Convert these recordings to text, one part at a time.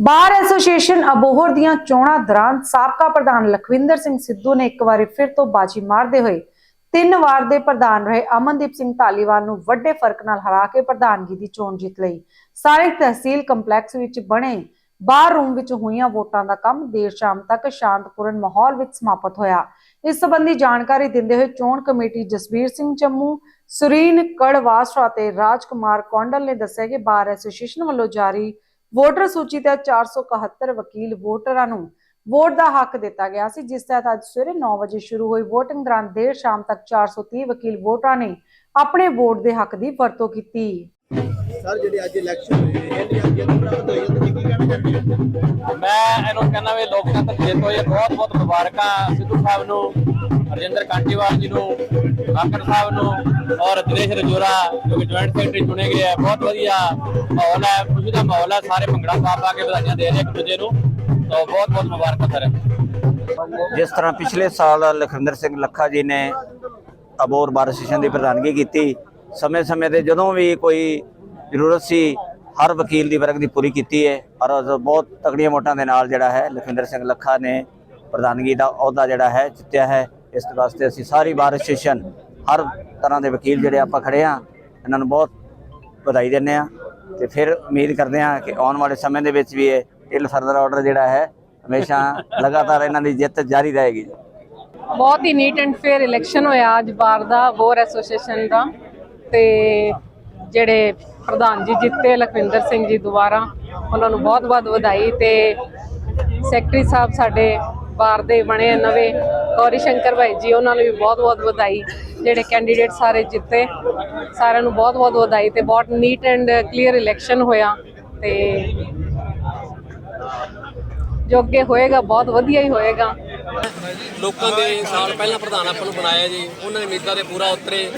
Bar association Abohar ਦੀਆਂ ਚੋਣਾਂ ਦੌਰਾਨ ਸਾਬਕਾ ਪ੍ਰਧਾਨ ਲਖਵਿੰਦਰ ਸਿੰਘ ਸਿੱਧੂ ਨੇ ਇੱਕ ਵਾਰੀ ਫਿਰ ਤੋਂ ਬਾਜੀ ਮਾਰਦੇ ਹੋਏ ਤਿੰਨ ਵਾਰ ਦੇ ਪ੍ਰਧਾਨ ਰਹੇ। ਅਮਨਦੀਪ ਸਿੰਘ ਧਾਲੀਵਾਲ ਨੂੰ ਵੱਡੇ ਫ਼ਰਕ ਨਾਲ ਹਰਾ ਕੇ ਪ੍ਰਧਾਨਗੀ ਦੀ ਚੋਣ ਜਿੱਤ ਲਈ ਸਾਰੇ ਤਹਿਸੀਲ ਕੰਪਲੈਕਸ ਵਿੱਚ ਬਣੇ, ਬਾਰ ਰੂਮ ਵਿੱਚ ਹੋਈਆਂ ਵੋਟਾਂ ਦਾ ਕੰਮ ਦੇਰ ਸ਼ਾਮ ਤੱਕ ਸ਼ਾਂਤਪੂਰਨ ਮਾਹੌਲ ਵਿੱਚ ਸਮਾਪਤ ਹੋਇਆ। ਇਸ ਸੰਬੰਧੀ ਜਾਣਕਾਰੀ ਦਿੰਦੇ ਹੋਏ ਚੋਣ ਕਮੇਟੀ ਜਸਬੀਰ ਸਿੰਘ ਜੰਮੂ ਸੁਰੀਨ ਕੜਵਾਸਰਾ ਅਤੇ ਰਾਜਕੁਮਾਰ ਕੌਂਡਲ ਨੇ ਦੱਸਿਆ ਕਿ ਬਾਰ ਐਸੋਸੀਏਸ਼ਨ ਵੱਲੋਂ ਜਾਰੀ ਵੋਟਰ ਸੂਚੀ ਤਹਿਤ 471 ਵਕੀਲ ਵੋਟਰਾਂ ਨੂੰ ਵੋਟ ਦਾ ਹੱਕ ਦਿੱਤਾ ਗਿਆ ਸੀ ਜਿਸ ਤਹਿਤ ਅੱਜ ਸਵੇਰੇ 9 ਵਜੇ ਸ਼ੁਰੂ ਹੋਈ VOTING ਦੌਰਾਨ ਦੇਰ ਸ਼ਾਮ ਤੱਕ 430 ਵਕੀਲ ਵੋਟਰਾਂ ਨੇ ਆਪਣੇ ਵੋਟ ਦੇ ਹੱਕ ਦੀ ਵਰਤੋਂ ਕੀਤੀ। ਸਰ ਜਿਹੜੇ ਅੱਜ ਇਲੈਕਸ਼ਨ ਹੋਏ ਨੇ ਇਹਦੀ ਅੱਜ ਜਿੱਤ ਪ੍ਰਾਪਤ ਹੋਈ ਹੈ ਤੁਸੀਂ ਕੀ ਕਹਿਣਾ ਚਾਹੁੰਦੇ ਹੋ? ਮੈਂ ਇਹਨੂੰ ਕਹਿੰਦਾ ਵੀ ਲੋਕਤੰਤਰ ਜਿੱਤ ਹੋਈ ਬਹੁਤ ਬਹੁਤ ਮੁਬਾਰਕਾਂ ਸਿੱਧੂ ਸਾਹਿਬ ਨੂੰ। ਰਜਿੰਦਰ ਕਾਂਟੀਵਾਲ ਜੀ ਨੂੰ ਕਾਕਰ ਸਾਹਿਬ ਨੂੰ ਔਰ ਦਿਨੇਸ਼ ਰਜੋਰਾ, ਜੋ ਕਿ ਜੁਆਇੰਟ ਸੈਕਟਰੀ ਚੁਣੇ ਗਏ ਹੈ ਬਹੁਤ ਵਧੀਆ ਮਾਹੌਲ ਹੈ, ਖੁਸ਼ੀ ਦਾ ਮਾਹੌਲ ਹੈ। ਸਾਰੇ ਭੰਗੜਾ ਪਾ ਪਾ ਕੇ ਵਧਾਈਆਂ ਦੇ ਰਹੇ ਇੱਕ ਦੂਜੇ ਨੂੰ। ਤਾਂ ਬਹੁਤ ਬਹੁਤ ਮੁਬਾਰਕਾਂ, ਸਰ। ਜਿਸ ਤਰ੍ਹਾਂ ਪਿਛਲੇ ਸਾਲ ਲਖਵਿੰਦਰ ਸਿੰਘ ਲੱਖਾ ਜੀ ਨੇ ਅਬੋਰ ਬਾਰ ਸੈਸ਼ਨ ਦੀ ਪ੍ਰਧਾਨਗੀ ਕੀਤੀ, ਸਮੇਂ-ਸਮੇਂ ਤੇ ਜਦੋਂ ਵੀ ਕੋਈ ਜ਼ਰੂਰਤ ਸੀ, ਹਰ ਵਕੀਲ ਦੀ ਵਰਗ ਦੀ ਪੂਰੀ ਕੀਤੀ ਹੈ। ਔਰ ਬਹੁਤ ਤਕੜੀਆਂ ਵੋਟਾਂ ਦੇ ਨਾਲ ਜਿਹੜਾ ਹੈ, ਲਖਵਿੰਦਰ ਸਿੰਘ ਲੱਖਾ ਨੇ ਪ੍ਰਧਾਨਗੀ ਦਾ ਅਹੁਦਾ ਜਿਹੜਾ ਹੈ, ਜਿੱਤਿਆ ਹੈ। ਇਸ ਵਾਸਤੇ ਅਸੀਂ ਸਾਰੀ ਬਾਰ ਐਸੋਸੀਏਸ਼ਨ ਹਰ ਤਰ੍ਹਾਂ ਦੇ ਵਕੀਲ ਜਿਹੜੇ ਆਪਾਂ ਖੜੇ ਆ ਇਹਨਾਂ ਨੂੰ ਬਹੁਤ ਵਧਾਈ ਦਿੰਦੇ ਆ ਤੇ ਫਿਰ ਉਮੀਦ ਕਰਦੇ ਆ ਕਿ ਆਉਣ ਵਾਲੇ ਸਮੇਂ ਦੇ ਵਿੱਚ ਵੀ ਇਹ ਟਿਲ ਫਰਦਰ ਆਰਡਰ ਜਿਹੜਾ ਹੈ, ਹਮੇਸ਼ਾ ਲਗਾਤਾਰ ਇਹਨਾਂ ਦੀ ਜਿੱਤ ਜਾਰੀ ਰਹੇਗੀ। ਬਹੁਤ ਹੀ ਨੀਟ ਐਂਡ ਫੇਅਰ ਇਲੈਕਸ਼ਨ ਹੋਇਆ ਅੱਜ ਬਾਰ ਦਾ ਬੋਰ ਐਸੋਸੀਏਸ਼ਨ ਦਾ ਤੇ ਜਿਹੜੇ ਪ੍ਰਧਾਨ ਜੀ ਜਿੱਤੇ, ਲਖਵਿੰਦਰ ਸਿੰਘ ਜੀ ਦੁਬਾਰਾ, ਉਹਨਾਂ ਨੂੰ ਬਹੁਤ-ਬਹੁਤ ਵਧਾਈ ਤੇ ਸੈਕਟਰੀ ਸਾਹਿਬ ਸਾਡੇ ਬਾਰ ਦੇ ਬਣੇ ਨਵੇਂ। ਗੌਰੀ ਸ਼ੰਕਰ ਭਾਈ ਜੀ ਉਹਨਾਂ ਨੂੰ ਵੀ ਬਹੁਤ-ਬਹੁਤ ਵਧਾਈ ਜਿਹੜੇ ਕੈਂਡੀਡੇਟ ਸਾਰੇ ਜਿੱਤੇ ਸਾਰਿਆਂ ਨੂੰ ਬਹੁਤ-ਬਹੁਤ ਵਧਾਈ ਤੇ ਬਹੁਤ ਨੀਟ ਐਂਡ ਕਲੀਅਰ ਇਲੈਕਸ਼ਨ ਹੋਇਆ ਤੇ ਜੋ ਅੱਗੇ ਹੋਏਗਾ ਬਹੁਤ ਵਧੀਆ ਹੀ ਹੋਏਗਾ। ਲੋਕਾਂ ਦੇ ਸਾਲ ਪਹਿਲਾਂ ਪ੍ਰਧਾਨ ਆਪਾਂ ਨੂੰ ਬਣਾਇਆ ਜੀ ਉਹਨਾਂ ਨੇ ਉਮੀਦਾਂ ਦੇ ਪੂਰਾ ਉਤਰੇ।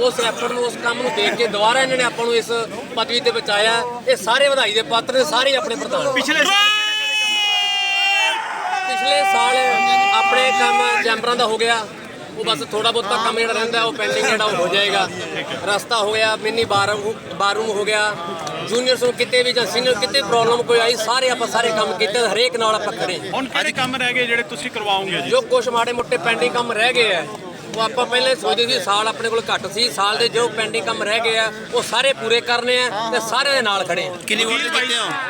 ਉਸ ਐਫਰਟ ਨੂੰ ਉਸ ਕੰਮ ਨੂੰ ਦੇਖ ਕੇ ਦੁਬਾਰਾ ਇਹਨਾਂ ਨੇ ਆਪਾਂ ਨੂੰ ਇਸ ਪਦਵੀ ਤੇ ਬਚਾਇਆ। ਇਹ ਸਾਰੇ ਵਧਾਈ ਦੇ ਪਾਤਰ ਨੇ ਸਾਰੇ ਆਪਣੇ ਪ੍ਰਧਾਨ। ਪਿਛਲੇ ਪਿਛਲੇ ਸਾਲ ਆਪਣੇ ਕੰਮ ਚੈਂਬਰਾਂ ਦਾ ਹੋ ਗਿਆ। ਉਹ ਬਸ ਥੋੜਾ ਬਹੁਤਾ ਕੰਮ ਜਿਹੜਾ ਰਹਿੰਦਾ ਉਹ ਪੈਂਡਿੰਗ ਜਿਹੜਾ ਹੋ ਜਾਏਗਾ। ਰਸਤਾ ਹੋ ਗਿਆ ਮਿੰਨੀ ਬਾਰੂਮ ਹੋ ਗਿਆ। ਜੂਨੀਅਰਸ ਨੂੰ ਕਿਤੇ ਵੀ ਜਾਂ ਸੀਨੀਅਰ ਕਿਤੇ ਪ੍ਰੋਬਲਮ ਕੋਈ ਆਈ ਸਾਰੇ ਆਪਾਂ ਸਾਰੇ ਕੰਮ ਕੀਤੇ ਹਰੇਕ ਨਾਲ ਆਪਾਂ ਖੜੇ। ਹਾਂ। ਹੁਣ ਕਿਹੜੇ ਕੰਮ ਰਹਿ ਗਏ ਜਿਹੜੇ ਤੁਸੀਂ ਕਰਵਾਓਗੇ ਜੀ? ਜੋ ਕੁਛ ਮਾੜੇ ਮੋਟੇ ਪੈਂਡਿੰਗ ਕੰਮ ਰਹਿ ਗਏ ਆ। ਉਹ ਆਪਾਂ ਪਹਿਲੇ ਸੋਚਦੇ ਸੀ ਸਾਲ ਆਪਣੇ ਕੋਲ ਘੱਟ ਸੀ ਸਾਲ ਦੇ ਜੋ ਪੈਂਡਿੰਗ ਕੰਮ ਰਹਿ ਗਏ ਆ ਉਹ ਸਾਰੇ ਪੂਰੇ ਕਰਨੇ ਆ ਤੇ ਸਾਰਿਆਂ ਦੇ ਨਾਲ ਖੜੇ ਆ। ਕਿੰਨੀ ਵਕੀਲ ਭਾਈ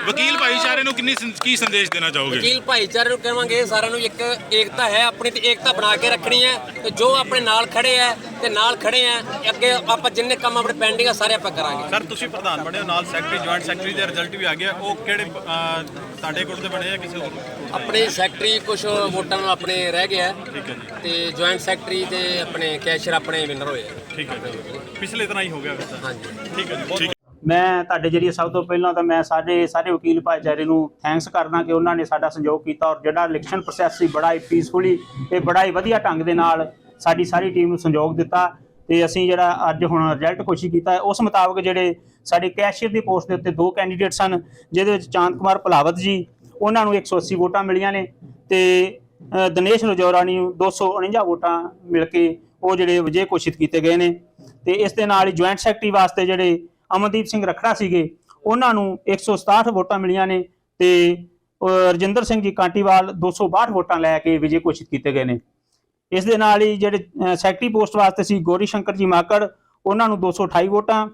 ਵਕੀਲ ਭਾਈਚਾਰੇ ਨੂੰ ਕਿੰਨੀ ਸੰ- ਕੀ ਸੰਦੇਸ਼ ਦੇਣਾ ਚਾਹੋਗੇ? ਵਕੀਲ ਭਾਈਚਾਰੇ ਨੂੰ ਕਹਾਂਗੇ ਸਾਰਿਆਂ ਨੂੰ ਇੱਕ ਏਕਤਾ ਹੈ ਆਪਣੀ ਤੇ ਏਕਤਾ ਬਣਾ ਕੇ ਰੱਖਣੀ ਹੈ ਤੇ ਜੋ ਆਪਣੇ ਨਾਲ ਖੜੇ ਆ ਤੇ ਨਾਲ ਖੜੇ ਆ ਅੱਗੇ ਆਪਾਂ ਜਿੰਨੇ ਕੰਮ ਆਪਣੇ ਪੈਂਡਿੰਗ ਆ ਸਾਰੇ ਆਪਾਂ ਕਰਾਂਗੇ। ਸਰ ਤੁਸੀਂ ਪ੍ਰਧਾਨ ਬਣੇ ਹੋ ਨਾਲ ਸੈਕਟਰੀ ਜੁਆਇੰਟ ਸੈਕਟਰੀ ਦੇ ਰਿਜ਼ਲਟ ਵੀ ਆ ਗਿਆ ਉਹ ਕਿਹੜੇ ਅਹ, ਤੁਹਾਡੇ ਕੋਲ ਦੇ ਬਣੇ ਆ ਕਿਸੇ ਹੋਰ ਆਪਣੇ ਸੈਕਟਰੀ ਕੁਝ ਵੋਟਾਂ ਨੂੰ ਆਪਣੇ ਰਹਿ ਗਏ ਆ ਠੀਕ ਹੈ ਜੀ। ਤੇ ਜੁਆਇੰਟ ਸੈਕਟਰੀ ਤੇ ਆਪਣੇ ਕੈਸ਼ੀਅਰ ਆਪਣੇ ਵਿਨਰ ਹੋਏ ਆ। ਠੀਕ ਹੈ ਜੀ। ਪਿਛਲੇ ਤਰ੍ਹਾਂ ਹੀ ਹੋ ਗਿਆ ਫਿਰ ਤਾਂ। ਹਾਂਜੀ। ਠੀਕ ਹੈ ਜੀ। ਬਹੁਤ ਮੈਂ ਤੁਹਾਡੇ ਜਰੀਏ ਸਭ ਤੋਂ ਪਹਿਲਾਂ ਤਾਂ ਮੈਂ ਸਾਡੇ ਸਾਰੇ ਵਕੀਲ ਭਾਈਚਾਰੇ ਨੂੰ ਥੈਂਕਸ ਕਰਦਾ ਕਿ ਉਹਨਾਂ ਨੇ ਸਾਡਾ ਸਹਿਯੋਗ ਕੀਤਾ ਔਰ ਜਿਹੜਾ ਇਲੈਕਸ਼ਨ ਪ੍ਰੋਸੈਸ ਸੀ ਬੜਾ ਹੀ ਪੀਸਫੁਲੀ ਤੇ ਬੜਾ ਹੀ ਵਧੀਆ ਢੰਗ ਦੇ ਨਾਲ ਸਾਡੀ ਸਾਰੀ ਟੀਮ ਨੂੰ ਸਹਿਯੋਗ ਦਿੱਤਾ। ਤੇ ਅਸੀਂ ਜਿਹੜਾ ਅੱਜ ਹੁਣ ਰਿਜ਼ਲਟ ਘੋਸ਼ਿਤ ਕੀਤਾ ਉਸ ਮੁਤਾਬਕ ਜਿਹੜੇ ਸਾਡੇ ਕੈਸ਼ੀਅਰ ਦੀ ਪੋਸਟ ਦੇ ਉੱਤੇ ਦੋ ਕੈਂਡੀਡੇਟ ਸਨ ਜਿਹਦੇ ਵਿੱਚ ਚਾਂਦ ਕੁਮਾਰ ਭਲਾਵਤ ਜੀ ਉਹਨਾਂ ਨੂੰ 180 ਵੋਟਾਂ ਮਿਲੀਆਂ ਨੇ ਤੇ ਅ, ਦਿਨੇਸ਼ ਰਜੌਰਾ ਨੂੰ 249 ਵੋਟਾਂ ਮਿਲ ਕੇ ਉਹ ਜਿਹੜੇ ਵਿਜੇ ਘੋਸ਼ਿਤ ਕੀਤੇ ਗਏ ਨੇ। ਤੇ ਇਸ ਦੇ ਨਾਲ ਹੀ ਜੁਆਇੰਟ ਸੈਕਟਰੀ ਵਾਸਤੇ ਜਿਹੜੇ ਅਮਨਦੀਪ ਸਿੰਘ ਰਖੜਾ ਸੀਗੇ ਉਹਨਾਂ ਨੂੰ 167 ਵੋਟਾਂ ਮਿਲੀਆਂ ਨੇ ਤੇ ਰਜਿੰਦਰ ਸਿੰਘ ਜੀ ਕਾਂਟੀਵਾਲ 262 ਵੋਟਾਂ ਲੈ ਕੇ ਵਿਜੇ ਘੋਸ਼ਿਤ ਕੀਤੇ ਗਏ ਨੇ। ਇਸ ਦੇ ਨਾਲ ਹੀ ਜਿਹੜੇ ਸੈਕਟਰੀ ਪੋਸਟ ਵਾਸਤੇ ਸੀ ਗੌਰੀ ਸ਼ੰਕਰ ਜੀ ਮਾਕੜ, ਉਹਨਾਂ ਨੂੰ 228 ਵੋਟਾਂ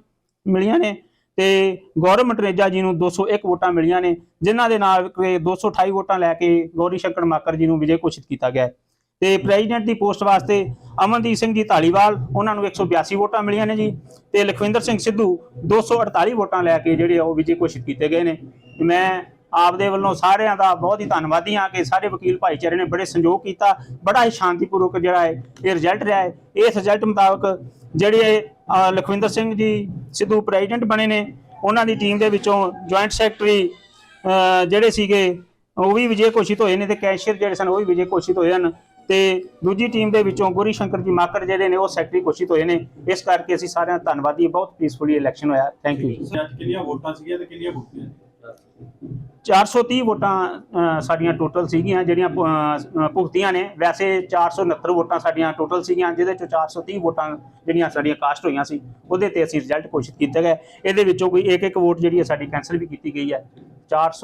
ਮਿਲੀਆਂ ਨੇ ਤੇ ਗੌਰਵ ਮਟਰੇਜਾ ਜੀ ਨੂੰ 201 ਵੋਟਾਂ ਮਿਲੀਆਂ ਨੇ, ਜਿਨ੍ਹਾਂ ਦੇ ਨਾਲ ਕਿ 228 ਵੋਟਾਂ ਲੈ ਕੇ ਗੌਰੀ ਸ਼ੰਕਰ ਮਾਕੜ ਜੀ ਨੂੰ ਵਿਜੇ ਘੋਸ਼ਿਤ ਕੀਤਾ ਗਿਆ ਹੈ। ਤੇ ਪ੍ਰੈਜ਼ੀਡੈਂਟ ਦੀ ਪੋਸਟ ਵਾਸਤੇ ਅਮਨਦੀਪ ਸਿੰਘ ਜੀ ਢਾਲੀਵਾਲ ਉਹਨਾਂ ਨੂੰ 182 ਵੋਟਾਂ ਮਿਲੀਆਂ ਨੇ ਜੀ ਤੇ ਲਖਵਿੰਦਰ ਸਿੰਘ ਸਿੱਧੂ 248 ਵੋਟਾਂ ਲੈ ਕੇ ਜਿਹੜੇ ਆ ਉਹ ਵਿਜੇ ਘੋਸ਼ਿਤ ਕੀਤੇ ਗਏ ਨੇ ਮੈਂ ਆਪਦੇ ਵੱਲੋਂ ਸਾਰਿਆਂ ਦਾ ਬਹੁਤ ਹੀ ਧੰਨਵਾਦੀ ਹਾਂ ਕਿ ਸਾਰੇ ਵਕੀਲ ਭਾਈਚਾਰੇ ਨੇ ਬੜੇ ਸੰਯੋਗ ਕੀਤਾ, ਬੜਾ ਹੀ ਸ਼ਾਂਤੀਪੂਰਵਕ ਜਿਹੜਾ ਹੈ ਇਹ ਰਿਜ਼ਲਟ ਰਿਹਾ ਹੈ। ਇਸ ਰਿਜ਼ਲਟ ਮੁਤਾਬਕ ਜਿਹੜੇ ਲਖਵਿੰਦਰ ਸਿੰਘ ਜੀ ਸਿੱਧੂ ਪ੍ਰੈਜ਼ੀਡੈਂਟ ਬਣੇ ਨੇ, ਉਹਨਾਂ ਦੀ ਟੀਮ ਦੇ ਵਿੱਚੋਂ ਜੁਆਇੰਟ ਸੈਕਟਰੀ ਜਿਹੜੇ ਸੀਗੇ, ਉਹ ਵੀ ਵਿਜੇ ਘੋਸ਼ਿਤ ਹੋਏ ਨੇ ਤੇ ਕੈਸ਼ੀਅਰ ਜਿਹੜੇ ਸਨ ਉਹ ਵੀ ਵਿਜੇ ਘੋਸ਼ਿਤ ਹੋਏ ਹਨ ਤੇ ਦੂਜੀ ਟੀਮ ਦੇ ਵਿੱਚੋਂ ਗੋਰੀ ਸ਼ੰਕਰ ਜੀ ਮਾਕਰ ਜਿਹੜੇ ਨੇ ਉਹ ਸੈਕਟਰੀ ਘੋਸ਼ਿਤ ਹੋਏ ਨੇ। ਇਸ ਕਰਕੇ ਅਸੀਂ ਸਾਰਿਆਂ ਦਾ ਧੰਨਵਾਦੀ ਬਹੁਤ ਪੀਸਫੁਲੀ ਇਲੈਕਸ਼ਨ ਹੋਇਆ। ਥੈਂਕ ਯੂ ਕਿੰਨੀਆਂ ਵੋਟਾਂ ਸੀਗੀਆਂ ਤੇ ਕਿੰਨੀਆਂ ਭੁਗਤੀਆਂ 430 ਵੋਟਾਂ ਸਾਡੀਆਂ ਟੋਟਲ ਸੀਗੀਆਂ, ਜਿਹੜੀਆਂ ਭੁਗਤੀਆਂ ਨੇ। ਵੈਸੇ 469 ਵੋਟਾਂ ਸਾਡੀਆਂ ਟੋਟਲ ਸੀਗੀਆਂ, ਜਿਹਦੇ ਚੋਂ 430 ਵੋਟਾਂ ਜਿਹੜੀਆਂ ਸਾਡੀਆਂ ਕਾਸਟ ਹੋਈਆਂ ਸੀ, ਉਹਦੇ ਤੇ ਅਸੀਂ ਰਿਜ਼ਲਟ ਘੋਸ਼ਿਤ ਕੀਤਾ ਗਿਆ ਇਹਦੇ ਵਿੱਚੋਂ ਕੋਈ ਇੱਕ ਇੱਕ ਵੋਟ ਜਿਹੜੀ ਹੈ ਸਾਡੀ ਕੈਂਸਲ ਵੀ ਕੀਤੀ ਗਈ ਹੈ। 400